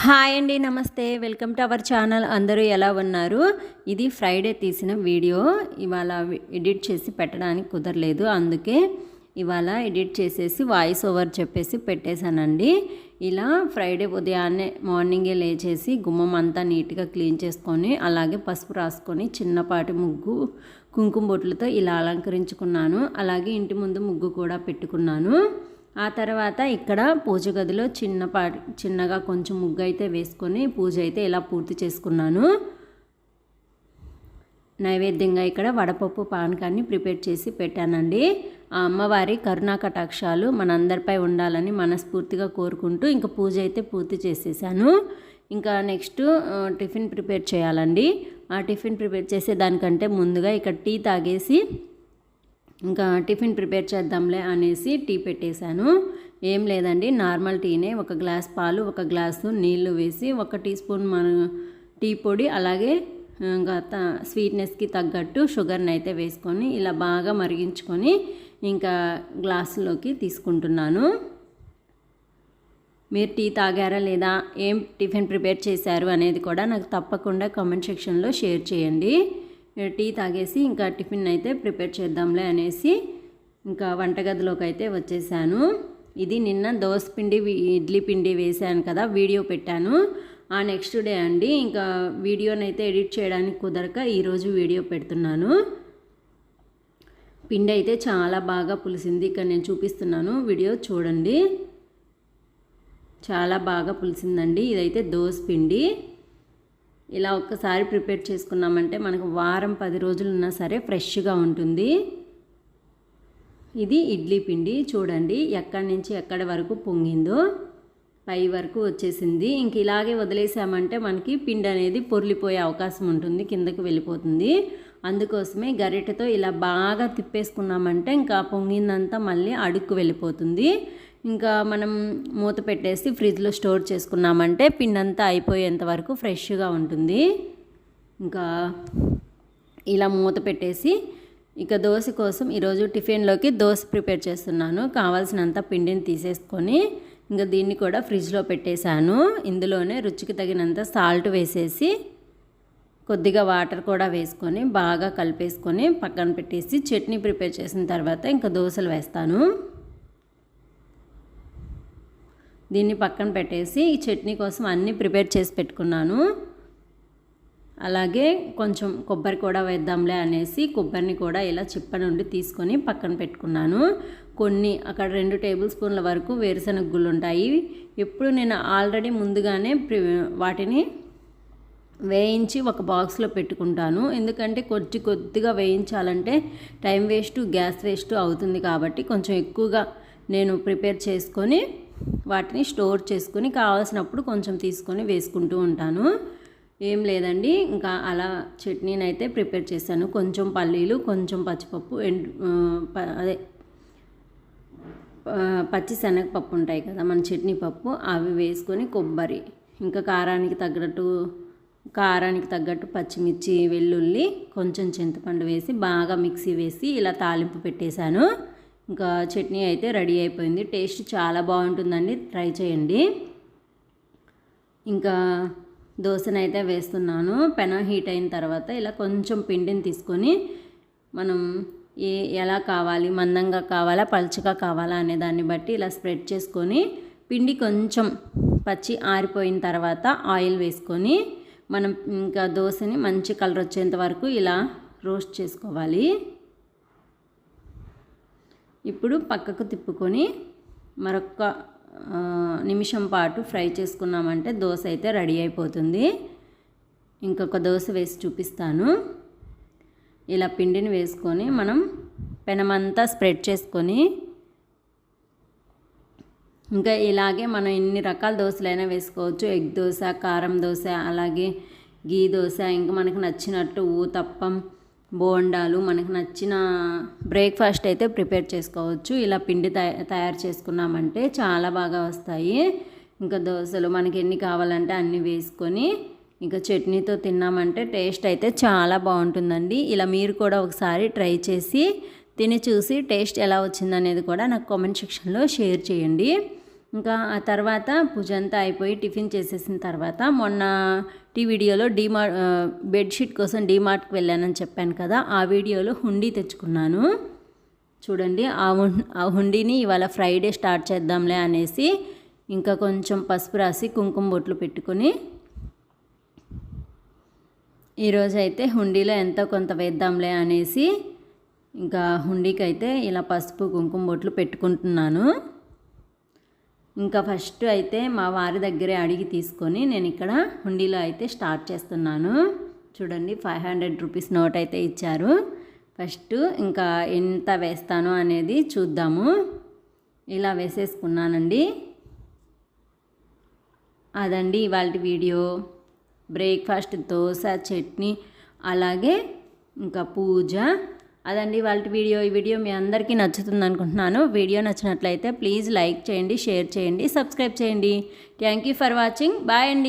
Hi అండి నమస్తే. Welcome to our channel. అందరూ ఎలా ఉన్నారు? ఇది ఫ్రైడే తీసిన వీడియో. ఇవాళ ఎడిట్ చేసి పెట్టడానికి కుదరలేదు. అందుకే ఇవాళ ఎడిట్ చేసేసి వాయిస్ ఓవర్ చెప్పేసి పెట్టేశానండి. ఇలా ఫ్రైడే ఉదయాన్నే మార్నింగే లేచేసి గుమ్మం అంతా నీట్గా క్లీన్ చేసుకొని అలాగే పసుపు రాసుకొని చిన్నపాటి ముగ్గు కుంకుమ బొట్లతో ఇలా అలంకరించుకున్నాను. అలాగే ఇంటి ముందు ముగ్గు కూడా పెట్టుకున్నాను. ఆ తర్వాత ఇక్కడ పూజ గదిలో చిన్నపాటి చిన్నగా కొంచెం ముగ్గు అయితే వేసుకొని పూజ అయితే ఇలా పూర్తి చేసుకున్నాను. నైవేద్యంగా ఇక్కడ వడపప్పు పానకాన్ని ప్రిపేర్ చేసి పెట్టానండి. ఆ అమ్మవారి కరుణా కటాక్షాలు మనందరిపై ఉండాలని మనస్ఫూర్తిగా కోరుకుంటూ ఇంకా పూజ అయితే పూర్తి చేసేసాను. ఇంకా నెక్స్ట్ టిఫిన్ ప్రిపేర్ చేయాలండి. ఆ టిఫిన్ ప్రిపేర్ చేసే దానికంటే ముందుగా ఇక్కడ టీ తాగేసి ఇంకా టిఫిన్ ప్రిపేర్ చేద్దాంలే అనేసి టీ పెట్టేశాను. ఏం లేదండి నార్మల్ టీనే. ఒక గ్లాస్ పాలు ఒక గ్లాసు నీళ్ళు వేసి ఒక టీ స్పూన్ మన టీ పొడి అలాగే ఇంకా స్వీట్నెస్కి తగ్గట్టు షుగర్ని అయితే వేసుకొని ఇలా బాగా మరిగించుకొని ఇంకా గ్లాసులోకి తీసుకుంటున్నాను. మీరు టీ తాగారా లేదా? ఏం టిఫిన్ ప్రిపేర్ చేశారు అనేది కూడా నాకు తప్పకుండా కామెంట్ సెక్షన్లో షేర్ చేయండి. టీ తాగేసి ఇంకా టిఫిన్ అయితే ప్రిపేర్ చేద్దాంలే అనేసి ఇంకా వంటగదిలోకి అయితే వచ్చేసాను. ఇది నిన్న దోశ పిండి ఇడ్లీ పిండి వేసాను కదా వీడియో పెట్టాను. ఆ నెక్స్ట్ డే అండి ఇంకా వీడియోనైతే ఎడిట్ చేయడానికి కుదరక ఈరోజు వీడియో పెడుతున్నాను. పిండి అయితే చాలా బాగా పులిసింది ఇక్కడ నేను చూపిస్తున్నాను వీడియో చూడండి. చాలా బాగా పులిసిందండి ఇదైతే దోశ పిండి. ఇలా ఒక్కసారి ప్రిపేర్ చేసుకున్నామంటే మనకు వారం పది రోజులు ఉన్నా సరే ఫ్రెష్గా ఉంటుంది. ఇది ఇడ్లీ పిండి. చూడండి ఎక్కడి నుంచి ఎక్కడి వరకు పొంగిందో. పై వరకు వచ్చేసింది. ఇంక ఇలాగే వదిలేసామంటే మనకి పిండి అనేది పొర్లిపోయే అవకాశం ఉంటుంది కిందకి వెళ్ళిపోతుంది. అందుకోసమే గరిటెతో ఇలా బాగా తిప్పేసుకున్నామంటే ఇంకా పొంగిందంతా మళ్ళీ అడుక్కు వెళ్ళిపోతుంది. ఇంకా మనం మూత పెట్టేసి ఫ్రిడ్జ్లో స్టోర్ చేసుకున్నామంటే పిండి అంతా అయిపోయేంత వరకు ఫ్రెష్గా ఉంటుంది. ఇంకా ఇలా మూత పెట్టేసి ఇక దోశ కోసం ఈరోజు టిఫిన్లోకి దోశ ప్రిపేర్ చేస్తున్నాను. కావాల్సినంత పిండిని తీసేసుకొని ఇంకా దీన్ని కూడా ఫ్రిడ్జ్లో పెట్టేశాను. ఇందులోనే రుచికి తగినంత సాల్ట్ వేసేసి కొద్దిగా వాటర్ కూడా వేసుకొని బాగా కలిపేసుకొని పక్కన పెట్టేసి చట్నీ ప్రిపేర్ చేసిన తర్వాత ఇంకా దోశలు వేస్తాను. దీన్ని పక్కన పెట్టేసి ఈ చట్నీ కోసం అన్నీ ప్రిపేర్ చేసి పెట్టుకున్నాను. అలాగే కొంచెం కొబ్బరి కూడా వేద్దాంలే అనేసి కొబ్బరిని కూడా ఇలా చిప్ప నుండి తీసుకొని పక్కన పెట్టుకున్నాను. కొన్ని అక్కడ రెండు టేబుల్ స్పూన్ల వరకు వేరుశనగ గుళ్ళు ఉంటాయి. ఎప్పుడు నేను ఆల్రెడీ ముందుగానే వాటిని వేయించి ఒక బాక్స్లో పెట్టుకుంటాను. ఎందుకంటే కొద్ది కొద్దిగా వేయించాలంటే టైం వేస్ట్ గ్యాస్ వేస్ట్ అవుతుంది కాబట్టి కొంచెం ఎక్కువగా నేను ప్రిపేర్ చేసుకొని వాటిని స్టోర్ చేసుకొని కావాల్సినప్పుడు కొంచెం తీసుకొని వేసుకుంటూ ఉంటాను. ఏం లేదండి ఇంకా అలా చట్నీని అయితే ప్రిపేర్ చేశాను. కొంచెం పల్లీలు కొంచెం పచ్చిపప్పు ఎండ్ అదే పచ్చి శనగపప్పు ఉంటాయి కదా మన చట్నీ పప్పు అవి వేసుకొని కొబ్బరి ఇంకా కారానికి తగ్గట్టు కారానికి తగ్గట్టు పచ్చిమిర్చి వెల్లుల్లి కొంచెం చింతపండు వేసి బాగా మిక్సీ వేసి ఇలా తాలింపు పెట్టేశాను. ఇంకా చట్నీ అయితే రెడీ అయిపోయింది. టేస్ట్ చాలా బాగుంటుందండి. ట్రై చేయండి. ఇంకా దోశనైతే వేస్తున్నాను. పెన హీట్ అయిన తర్వాత ఇలా కొంచెం పిండిని తీసుకొని మనం ఏ ఎలా కావాలి మందంగా కావాలా పలుచగా కావాలా అనే దాన్ని బట్టి ఇలా స్ప్రెడ్ చేసుకొని పిండి కొంచెం పచ్చి ఆరిపోయిన తర్వాత ఆయిల్ వేసుకొని మనం ఇంకా దోశని మంచి కలర్ వచ్చేంత వరకు ఇలా రోస్ట్ చేసుకోవాలి. ఇప్పుడు పక్కకు తిప్పుకొని మరొక నిమిషం పాటు ఫ్రై చేసుకున్నామంటే దోశ అయితే రెడీ అయిపోతుంది. ఇంకొక దోశ వేసి చూపిస్తాను. ఇలా పిండిని వేసుకొని మనం పెనమంతా స్ప్రెడ్ చేసుకొని ఇంకా ఇలాగే మనం ఎన్ని రకాల దోశలైనా వేసుకోవచ్చు. ఎగ్ దోశ కారం దోశ అలాగే గీ దోశ ఇంకా మనకు నచ్చినట్టు ఊతప్పం బోండాలు మనకు నచ్చిన బ్రేక్ఫాస్ట్ అయితే ప్రిపేర్ చేసుకోవచ్చు. ఇలా పిండి తయారు చేసుకున్నామంటే చాలా బాగా వస్తాయి. ఇంకా దోశలు మనకి ఎన్ని కావాలంటే అన్ని వేసుకొని ఇంకా చట్నీతో తిన్నామంటే టేస్ట్ అయితే చాలా బాగుంటుందండి. ఇలా మీరు కూడా ఒకసారి ట్రై చేసి తిని చూసి టేస్ట్ ఎలా వచ్చిందనేది కూడా నాకు కామెంట్ సెక్షన్లో షేర్ చేయండి. ఇంకా ఆ తర్వాత పూజ అంతా అయిపోయి టిఫిన్ చేసేసిన తర్వాత మొన్న టీ వీడియోలో డీమార్ట్ బెడ్షీట్ కోసం డీమార్ట్కి వెళ్ళానని చెప్పాను కదా ఆ వీడియోలో హుండీ తెచ్చుకున్నాను. చూడండి ఆ ఆ హుండీని ఇవాళ ఫ్రైడే స్టార్ట్ చేద్దాంలే అనేసి ఇంకా కొంచెం పసుపు రాసి కుంకుమ బొట్లు పెట్టుకొని ఈరోజు అయితే హుండీలో ఎంతో కొంత వేద్దాంలే అనేసి ఇంకా హుండీకి అయితే ఇలా పసుపు కుంకుమ బొట్లు పెట్టుకుంటున్నాను. ఇంకా ఫస్ట్ అయితే మా వారి దగ్గరే అడిగి తీసుకొని నేను ఇక్కడ హుండీలో అయితే స్టార్ట్ చేస్తున్నాను. చూడండి ఫైవ్ హండ్రెడ్ రూపీస్ నోట్ అయితే ఇచ్చారు. ఫస్ట్ ఇంకా ఎంత వేస్తాను అనేది చూద్దాము. ఇలా వేసేసుకున్నానండి. అదండి ఇవాళ వీడియో. బ్రేక్ఫాస్ట్ దోశ చట్నీ అలాగే ఇంకా పూజ అదండి వాళ్ళ వీడియో. ఈ వీడియో మీ అందరికీ నచ్చుతుంది అనుకుంటున్నాను. వీడియో నచ్చినట్లయితే ప్లీజ్ లైక్ చేయండి షేర్ చేయండి సబ్స్క్రైబ్ చేయండి. Thank you for watching. Bye అండి.